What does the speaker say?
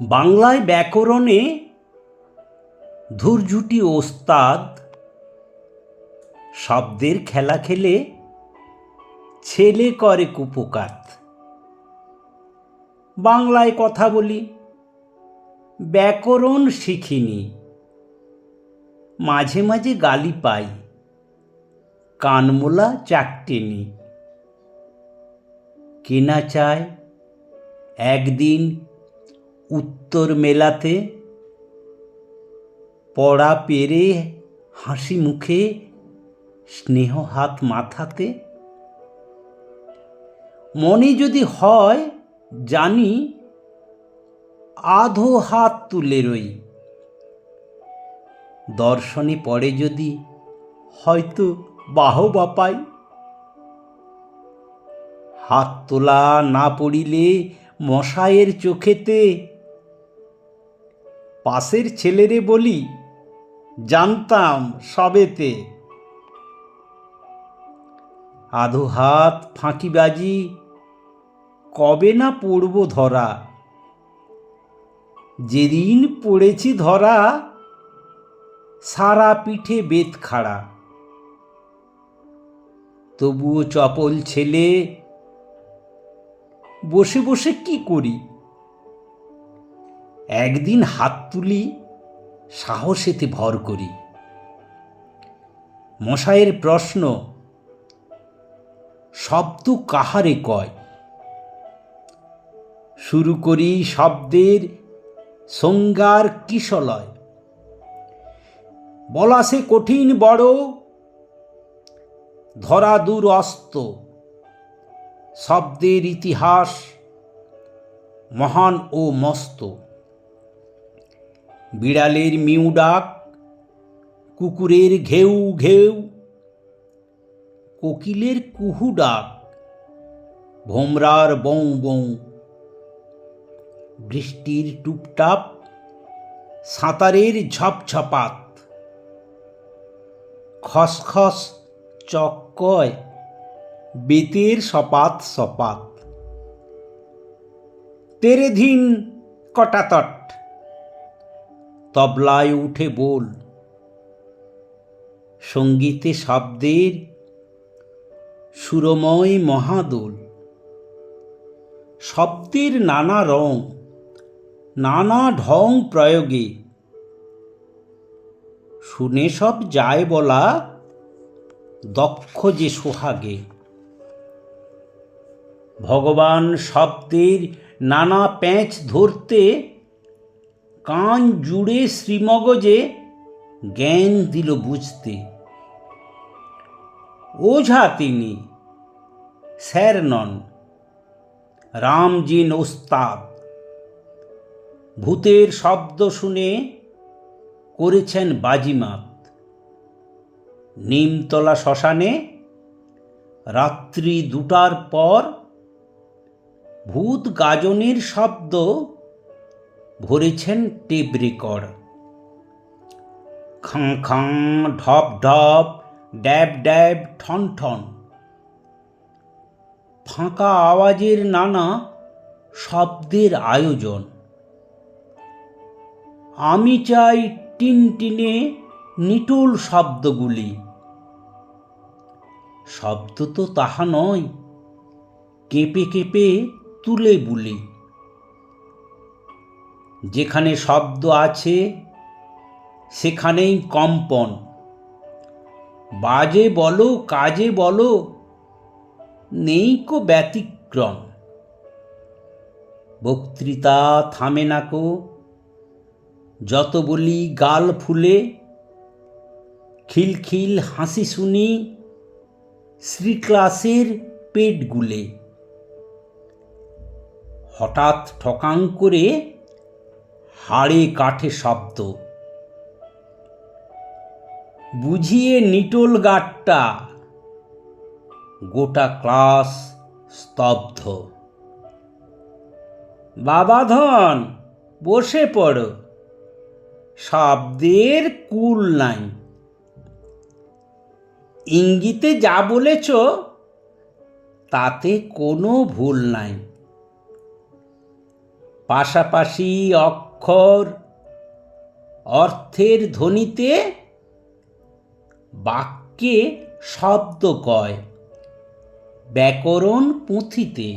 বাংলায় ব্যাকরণে ধুরঝুটি ওস্তাদ শব্দের খেলা খেলে ছেলে করে কুপকাত। বাংলায় কথা বলি, ব্যাকরণ শিখিনি, মাঝে মাঝে গালি পাই, কানমোলা চাকটেনি। কেনা চায় একদিন উত্তর মেলাতে। পড়া পেরে হাসি মুখে, স্নেহ হাত মাথাতে। মনে যদি হয়, জানি আধো হাত তুলে রই। দর্শনে পড়ে যদি হয়তো বাহবা পাই। হাত তোলা না পড়িলে মশায়ের চোখেতে পাশের ছেলেরে বলি, জানতাম সবেতে। আধো হাত ফাঁকিবাজি কবে না পড়ব ধরা? যেদিন পড়েছি ধরা, সারা পিঠে বেত খাড়া। তবুও চপল ছেলে, বসে বসে কি করি? একদিন হাত তুলি, সাহসেতে ভর করি। মশায়ের প্রশ্ন, শব্দ কাহারে কয়? শুরু করি শব্দের সংজ্ঞার কিশলয় বলা সে কঠিন বড়, ধরা দূর অস্ত। শব্দের ইতিহাস মহান ও মস্ত। বিড়ালের মিউ ডাক, কুকুরের ঘেউ ঘেউ, কোকিলের কুহু ডাক, ভোমরার বৌ বৌ বৃষ্টির টুপটাপ, সাঁতারের ঝপঝপাত, খসখস চক্কয়, বেতের সপাত সপাত। তেরে ধিন কটাতট তবলায় উঠে বল। সঙ্গীতে শব্দের সুরময় মহাদোল। শব্দের নানা রং, নানা ঢং প্রয়োগে। শুনে সব যায় বলা দক্ষ যে সোহাগে। ভগবান শব্দের নানা প্যাঁচ ধরতে কান জুড়ে শ্রীমগজে জ্ঞান দিল বুঝতে। ওঝা তিনি, স্যার নন রামজিন ওস্তাদ ভূতের শব্দ শুনে করেছেন বাজিমাত। নিমতলা শ্মশানে রাত্রি দুটার পর ভূত গাজনের শব্দ ভরেছেন টেপ রেকর্ড খাঁ খাঁ, ঢপ ঢপ, ড্যাব ড্যাব, ঠন ঠন। ফাঁকা আওয়াজের নানা শব্দের আয়োজন। আমি চাই টিনটিনে নিটোল শব্দগুলি। শব্দ তো তাহা নয়, কেঁপে কেঁপে তুলে বুলি। যেখানে শব্দ আছে, সেখানেই কম্পন। বাজে বলো, কাজে বলো, নেই কো ব্যতিক্রম। বক্তৃতা থামে না কো, যত বলি গাল ফুলে, খিলখিল হাসি শুনি শ্রীক্লাসের পেট গুলে। হঠাৎ ঠকাং করে হাড়ে কাঠে শব্দ। বুঝিয়ে নিটোল গাটটা। গোটা ক্লাস স্তব্ধ। বাবাধন, বসে পড়ো। শব্দের কুল নাই। ইঙ্গিতে যা বলেছ, তাতে কোনো ভুল নাই। পাশাপাশি অক্ষর অর্থের ধ্বনিতে বাক্যে শব্দ কয়। ব্যাকরণ পুঁথিতে।